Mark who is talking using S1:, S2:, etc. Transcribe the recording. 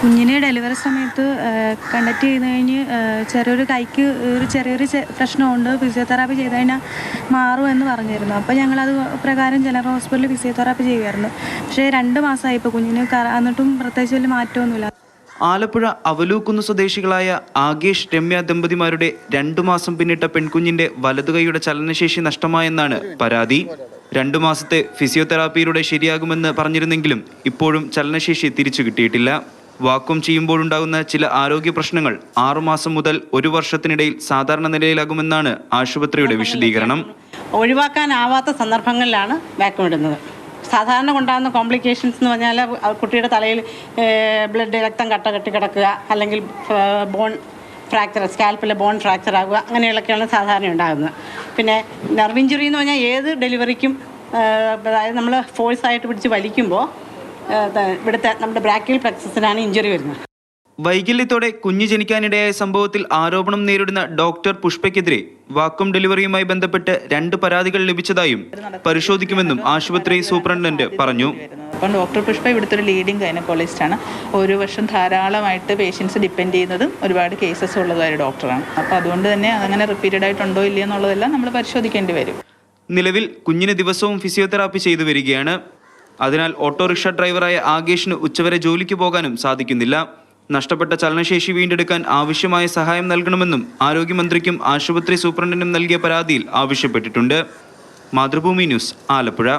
S1: കുഞ്ഞിനെ ഡെലിവറി സമയത്ത് കണ്ടക്ട് ചെയ്ത് കഴിഞ്ഞ് ചെറിയൊരു കൈക്ക് ഒരു ചെറിയൊരു പ്രശ്നമുണ്ട്. ഫിസിയോതെറാപ്പി ചെയ്ത് കഴിഞ്ഞാൽ മാറുമെന്ന് പറഞ്ഞിരുന്നു. അപ്പോൾ ഞങ്ങളത് പ്രകാരം ജനറൽ ഹോസ്പിറ്റലിൽ ഫിസിയോതെറാപ്പി ചെയ്യുമായിരുന്നു പക്ഷേ രണ്ട് മാസമായി ഇപ്പോൾ കുഞ്ഞിന് എന്നിട്ടും പ്രത്യേകിച്ച് വലിയ മാറ്റമൊന്നുമില്ല.
S2: ആലപ്പുഴ അവലൂക്കുന്ന് സ്വദേശികളായ ആകേഷ് രമ്യ ദമ്പതിമാരുടെ രണ്ടു മാസം പിന്നിട്ട പെൺകുഞ്ഞിന്റെ വലതുകൈയുടെ ചലനശേഷി നഷ്ടമായെന്നാണ് പരാതി. രണ്ടു മാസത്തെ ഫിസിയോതെറാപ്പിയിലൂടെ ശരിയാകുമെന്ന് പറഞ്ഞിരുന്നെങ്കിലും ഇപ്പോഴും ചലനശേഷി തിരിച്ചു കിട്ടിയിട്ടില്ല. വാക്വം ചെയ്യുമ്പോഴുണ്ടാകുന്ന ചില ആരോഗ്യ പ്രശ്നങ്ങൾ ആറുമാസം മുതൽ ഒരു വർഷത്തിനിടയിൽ സാധാരണ നിലയിലാകുമെന്നാണ് ആശുപത്രിയുടെ വിശദീകരണം.
S3: ഒഴിവാക്കാനാവാത്ത സന്ദർഭങ്ങളിലാണ് വാക്വം ഇടുന്നത്. സാധാരണ ഉണ്ടാകുന്ന കോംപ്ലിക്കേഷൻസ് എന്ന് പറഞ്ഞാൽ കുട്ടിയുടെ തലയിൽ ബ്ലഡ് രക്തം കട്ട കെട്ടി കിടക്കുക അല്ലെങ്കിൽ ബോൺ ഫ്രാക്ചർ സ്കാൽപ്പിലെ ബോൺ ഫ്രാക്ചർ ആകുക അങ്ങനെയുള്ളൊക്കെയാണ് സാധാരണ ഉണ്ടാകുന്നത്. പിന്നെ നെർവ് ഇഞ്ചുറി എന്ന് പറഞ്ഞാൽ ഏത് ഡെലിവറിക്കും അതായത് നമ്മൾ ഫോഴ്സായിട്ട് പിടിച്ച് വലിക്കുമ്പോൾ ഇവിടുത്തെ നമ്മുടെ ബ്രാക്കിൽ പ്ലക്സസിനാണ് ഇഞ്ചുറി വരുന്നത്.
S2: വൈകല്യത്തോടെ കുഞ്ഞു ജനിക്കാനിടയായ സംഭവത്തിൽ ആരോപണം നേരിടുന്ന ഡോക്ടർ പുഷ്പയ്ക്കെതിരെ വാക്വം ഡെലിവറിയുമായി ബന്ധപ്പെട്ട് രണ്ട് പരാതികൾ ലഭിച്ചതായും പരിശോധിക്കുമെന്നും ആശുപത്രി സൂപ്രണ്ടന്റ് പറഞ്ഞു.
S4: അപ്പം ഡോക്ടർ പുഷ്പ ഇവിടുത്തെ ഒരു ലീഡിങ് ആണ്. ഒരു വർഷം ധാരാളമായിട്ട് പേഷ്യൻസ് ഡിപ്പെൻഡ് ചെയ്യുന്നതും ഒരുപാട് കേസസ് ഉള്ളതായ ഡോക്ടറാണ് അപ്പോൾ അതുകൊണ്ട് തന്നെ അങ്ങനെ റിപ്പീറ്റഡ് ആയിട്ടുണ്ടോ ഇല്ലയോ എന്നുള്ളതെല്ലാം നമ്മൾ പരിശോധിക്കേണ്ടി വരും.
S2: നിലവിൽ കുഞ്ഞിന് ദിവസവും ഫിസിയോതെറാപ്പി ചെയ്തു വരികയാണ്. അതിനാൽ ഓട്ടോറിക്ഷ ഡ്രൈവറായ ആകേഷിന് ഉച്ചവരെ ജോലിക്ക് പോകാനും സാധിക്കുന്നില്ല. നഷ്ടപ്പെട്ട ചലനശേഷി വീണ്ടെടുക്കാൻ ആവശ്യമായ സഹായം നൽകണമെന്നും ആരോഗ്യമന്ത്രിക്കും ആശുപത്രി സൂപ്രണ്ടിനും നൽകിയ പരാതിയിൽ ആവശ്യപ്പെട്ടിട്ടുണ്ട്. മാതൃഭൂമി ന്യൂസ് ആലപ്പുഴ.